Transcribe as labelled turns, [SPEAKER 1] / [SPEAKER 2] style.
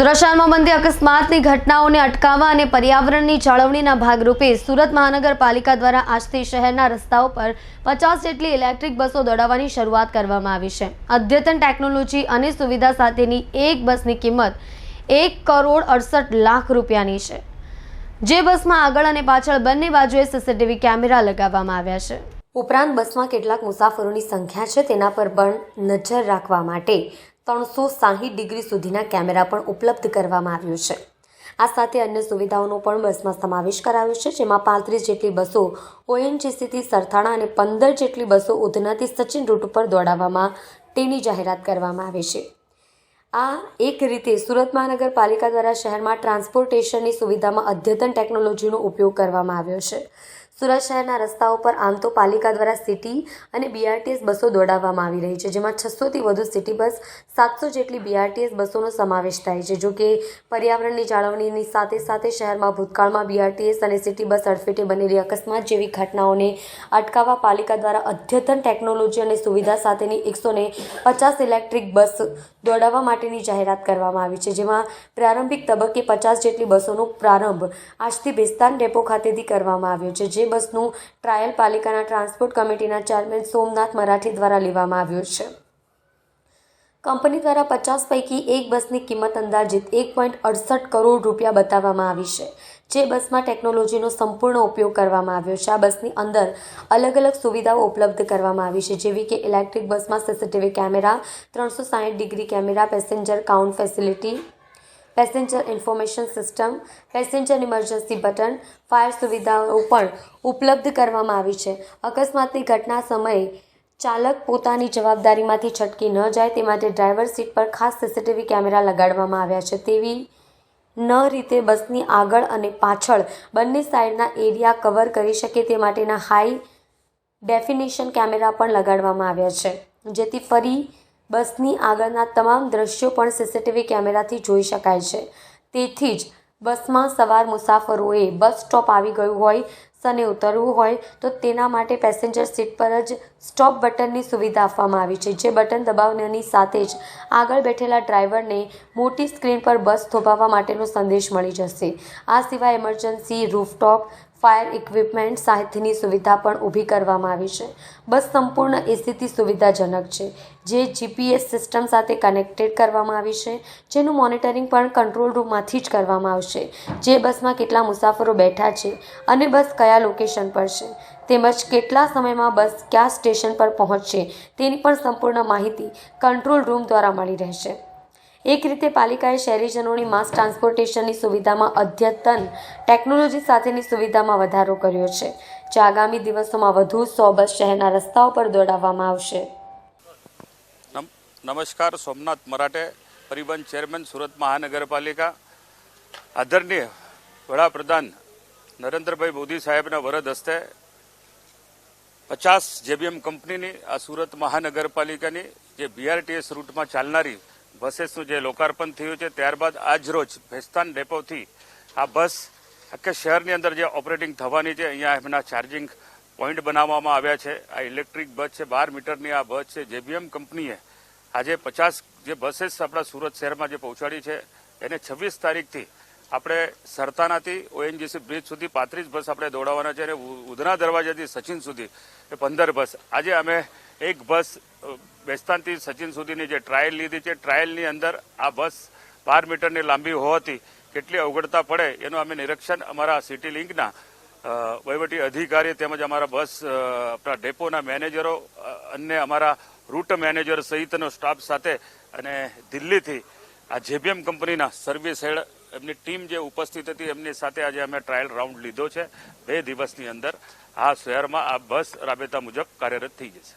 [SPEAKER 1] સુરત શહેરમાં બનતી અકસ્માતની ઘટનાઓને અટકાવવા અને પર્યાવરણની જાળવણીના ભાગરૂપે સુરત મહાનગરપાલિકા દ્વારા આજથી શહેરના રસ્તાઓ પર પચાસ જેટલી ઇલેક્ટ્રિક બસો દોડાવવાની શરૂઆત કરવામાં આવી છે. અદ્યતન ટેકનોલોજી અને સુવિધા સાથેની એક બસની કિંમત એક કરોડ અડસઠ લાખ રૂપિયાની છે. જે બસમાં આગળ અને પાછળ બંને બાજુએ સીસીટીવી કેમેરા લગાવવામાં આવ્યા છે. ઉપરાંત બસમાં કેટલાક મુસાફરોની સંખ્યા છે, તેના પર પણ નજર રાખવા માટે ત્રણસો સાહીઠ ડિગ્રી સુધીના કેમેરા પણ ઉપલબ્ધ કરવામાં આવ્યું છે. આ સાથે અન્ય સુવિધાઓનો પણ બસમાં સમાવેશ કરાયો છે, જેમાં પાંત્રીસ જેટલી બસો ઓએનજીસીથી સરથાણા અને પંદર જેટલી બસો ઉધનાથી સચિન રૂટ ઉપર દોડાવવામાં તેની જાહેરાત કરવામાં આવી છે. આ એક રીતે સુરત મહાનગરપાલિકા દ્વારા શહેરમાં ટ્રાન્સપોર્ટેશનની સુવિધામાં અદ્યતન ટેકનોલોજીનો ઉપયોગ કરવામાં આવ્યો છે. સુરત શહેરના રસ્તાઓ પર આમ તો પાલિકા દ્વારા સિટી અને બીઆરટીએસ બસો દોડાવવામાં આવી રહી છે, જેમાં છસોથી વધુ સિટી બસ સાતસો જેટલી બીઆરટીએસ બસોનો સમાવેશ થાય છે. જો કે પર્યાવરણની જાળવણીની સાથે સાથે શહેરમાં ભૂતકાળમાં બીઆરટીએસ અને સિટી બસ અડફેટે બનેલી અકસ્માત જેવી ઘટનાઓને અટકાવવા પાલિકા દ્વારા અદ્યતન ટેકનોલોજી અને સુવિધા સાથેની એકસો પચાસ ઇલેક્ટ્રિક બસ દોડાવવા માટેની જાહેરાત કરવામાં આવી છે, જેમાં પ્રારંભિક તબક્કે પચાસ જેટલી બસોનો પ્રારંભ આજથી બેસ્તાન ડેપો ખાતેથી કરવામાં આવ્યો છે, જે બસનું ટ્રાયલ પાલિકાના ટ્રાન્સપોર્ટ કમિટીના ચેરમેન સોમનાથ મરાઠી દ્વારા લેવામાં આવ્યું છે. કંપની દ્વારા પચાસ પૈકી એક બસની કિંમત અંદાજિત એક પોઈન્ટ અડસઠ કરોડ રૂપિયા બતાવવામાં આવી છે, જે બસમાં ટેકનોલોજીનો સંપૂર્ણ ઉપયોગ કરવામાં આવ્યો છે. આ બસની અંદર અલગ અલગ સુવિધાઓ ઉપલબ્ધ કરવામાં આવી છે, જેવી કે ઇલેક્ટ્રિક બસમાં સીસીટીવી કેમેરા, ત્રણસો સાઠ degree camera, passenger count facility passenger information system passenger emergency button fire સુવિધાઓ પણ ઉપલબ્ધ કરવામાં આવી છે. અકસ્માતની ઘટના સમયે ચાલક પોતાની જવાબદારીમાંથી છટકી ન જાય તે માટે ડ્રાઈવર સીટ પર ખાસ સીસીટીવી કેમેરા લગાડવામાં આવ્યા છે. તેવી ન રીતે બસની આગળ અને પાછળ બંને સાઈડના એરિયા કવર કરી શકે તે માટેના હાઈ ડેફિનેશન કેમેરા પણ લગાડવામાં આવ્યા છે. જેથી ફરી બસની આગળના તમામ દ્રશ્યો પણ સીસીટીવી કેમેરાથી જોઈ શકાય છે. તેથી જ બસમાં સવાર મુસાફરોએ બસ સ્ટોપ આવી ગયું હોય સને ઉતરવું હોય, તો તેના માટે પેસેન્જર સીટ પર જ સ્ટોપ બટનની સુવિધા આપવામાં આવી છે, જે બટન દબાવવાની સાથે જ આગળ બેઠેલા ડ્રાઈવરને મોટી સ્ક્રીન પર બસ થોભાવવા માટેનો સંદેશ મળી જશે. આ સિવાય ઇમરજન્સી રૂફટોપ ફાયર ઇક્વિપમેન્ટ સાહિત્યની સુવિધા પણ ઊભી કરવામાં આવી છે. બસ સંપૂર્ણ એસીથી સુવિધાજનક છે, જે જીપીએસ સિસ્ટમ સાથે કનેક્ટેડ કરવામાં આવી છે, જેનું મોનિટરિંગ પણ કંટ્રોલ રૂમમાંથી જ કરવામાં આવશે, જે બસમાં કેટલા મુસાફરો બેઠા છે અને બસ કયા લોકેશન પર છે, તેમજ કેટલા સમયમાં બસ કયા સ્ટેશન પર પહોંચશે તેની પણ સંપૂર્ણ માહિતી કંટ્રોલ રૂમ દ્વારા મળી રહેશે. એક રીતે પાલિકાએ શહેરીજનોની માસ ટ્રાન્સપોર્ટેશનની સુવિધામાં અદ્યતન ટેકનોલોજી સાથેની સુવિધામાં વધારો કર્યો છે, જે આગામી દિવસોમાં વધુ સો બસ શહેરના રસ્તાઓ પર દોડાવવામાં આવશે.
[SPEAKER 2] નમ- નમસ્કાર, સોમનાથ મરાઠે પરિવહન ચેરમેન, સુરત મહાનગરપાલિકા. આદરણીય વડાપ્રધાન નરેન્દ્રભાઈ મોદી સાહેબના વરદ હસ્તે પચાસ જેબીએમ કંપનીની આ સુરત મહાનગરપાલિકાની જે બીઆરટીએસ રૂટમાં ચાલનારી બસેસનું જે લોકાર્પણ થયું છે, ત્યારબાદ આજ રોજ ભેસ્તાન ડેપોથી આ બસ આખા શહેરની અંદર જે ઓપરેટિંગ થવાની છે, અહીંયા એમના ચાર્જિંગ પોઈન્ટ બનાવવામાં આવ્યા છે. આ ઇલેક્ટ્રિક બસ છે, બાર મીટરની આ બસ છે. જેબીએમ કંપનીએ આજે પચાસ જે બસેસ આપણા સુરત શહેરમાં જે પહોંચાડી છે, એને છવ્વીસ તારીખથી આપણે સરતાનાથી ઓએનજીસી બ્રિજ સુધી પાંત્રીસ બસ આપણે દોડાવવાના છે અને ઉધના દરવાજાથી સચિન સુધી એ પંદર બસ. આજે અમે એક બસ બેસ્તાનથી સચિન સુધીની જે ટ્રાયલ લીધી છે ટ્રાયલની અંદર આ બસ બાર મીટરની લાંબી હોવાથી કેટલી અવગડતા પડે એનું અમે નિરીક્ષણ અમારા સિટી લિંકના વહીવટી અધિકારી તેમજ અમારા બસ આપણા ડેપોના મેનેજરો અને અમારા રૂટ મેનેજર સહિતનો સ્ટાફ સાથે અને દિલ્હીથી આ જેબીએમ કંપનીના સર્વિસ હેડ એમની ટીમ જે ઉપસ્થિત હતી, એમની સાથે આજે અમે ટ્રાયલ રાઉન્ડ લીધો છે. બે દિવસની અંદર આ શહેરમાં આ બસ રાબેતા મુજબ કાર્યરત થઈ જશે.